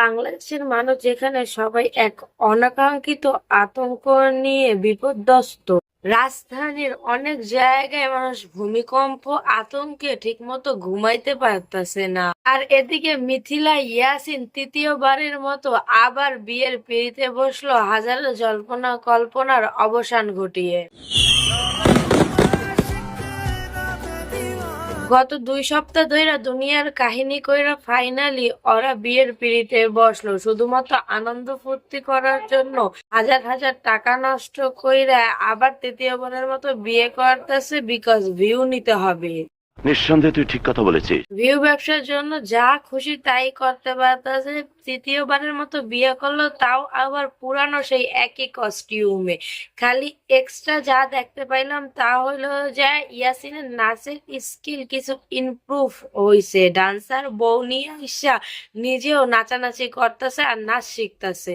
বাংলাদেশের মানুষ যেখানে সবাই এক অনাকাঙ্ক্ষিত আতঙ্ক নিয়ে বিপর্যস্ত রাজধানীর অনেক জায়গায় মানুষ ভূমিকম্প, আতঙ্কে ঠিকমতো ঘুমাইতে পারতেছে না। আর এদিকে মিথিলা ইয়াসিন তৃতীয়বারের মতো আবার বিয়ের পিড়িতে বসল হাজারো জল্পনা কল্পনার অবসান ঘটিয়ে। গত দুই সপ্তাহ ধইরা দুনিয়ার কাহিনী কইরা ফাইনালি ওরা বিয়ের পিড়িতে বসল। শুধুমাত্র আনন্দ ফুর্তি করার জন্য হাজার হাজার টাকা নষ্ট কইরা আবার তৃতীয় বোনের মতো বিয়ে করতেছে বিকজ ভিউ নিতে হবে। নিঃসন্দেহে তুই ঠিক কথা বলেছিস। ভিউ ব্যবসার জন্য যা খুশি তাই করতে পারতেছে। তৃতীয়বারের মতো বিয়ে করল, তাও আবার পুরানো সেই একই কস্টিউমে খালি এক্সট্রা যা দেখতে পাইলাম তা হলো যে ইয়াসিনের নাচের স্কিল কিছু ইমপ্রুভ হইছে। ডান্সার বউ নিয়ে আইসা নিজেও নাচানাচি করতেছে আর নাচ শিখতেছে।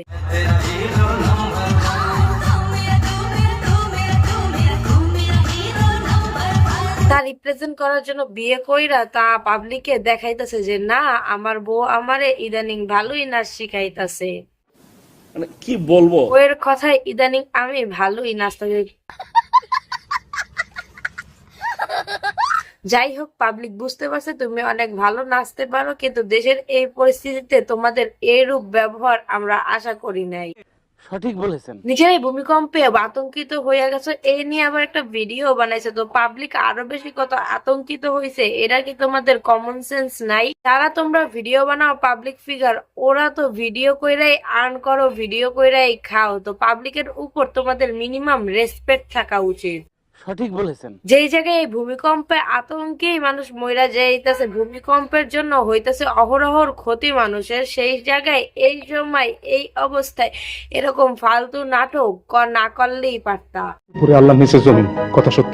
রিপ্রেজেন্ট করার জন্য বিয়ে কইরা তা পাবলিকে দেখাইতেছে যে না আমার বউ আমারে ইদানিং ভালোই নাচ শিখাইতাছে। মানে কি বলব? বউয়ের কথায় ইদানিং আমি ভালোই নাচতে যাই হোক পাবলিক বুঝতে পারছে তুমি অনেক ভালো নাচতে পারো কিন্তু দেশের এই পরিস্থিতিতে তোমাদের এরূপ ব্যবহার আমরা আশা করি নাই। সঠিক বলেছেন। নিজেরাই ভূমিকম্পে আতঙ্কিত হয়ে গেছে এই নিয়ে আবার একটা ভিডিও বানাইছে। তো পাবলিক আরও বেশি কত আতঙ্কিত হয়েছে এরা কি তোমাদের কমন সেন্স নাই? তারা তোমরা ভিডিও বানাও পাবলিক ফিগার ওরা তো ভিডিও কইরাই আর্ন করো, ভিডিও কইরাই খাও। তো পাবলিকের উপর তোমাদের মিনিমাম রেসপেক্ট থাকা উচিত। সঠিক বলেছেন। যেই জায়গায় এই ভূমিকম্পে আতঙ্কে মানুষ মইরা যাইতেছে ভূমিকম্পের জন্য হইতেছে অহরহর ক্ষতি মানুষের সেই জায়গায় এই সময় এই অবস্থায় এরকম ফালতু নাটক না করলেই পারতা। পুরো আল্লাহ নিচে জমিন কথা সত্য।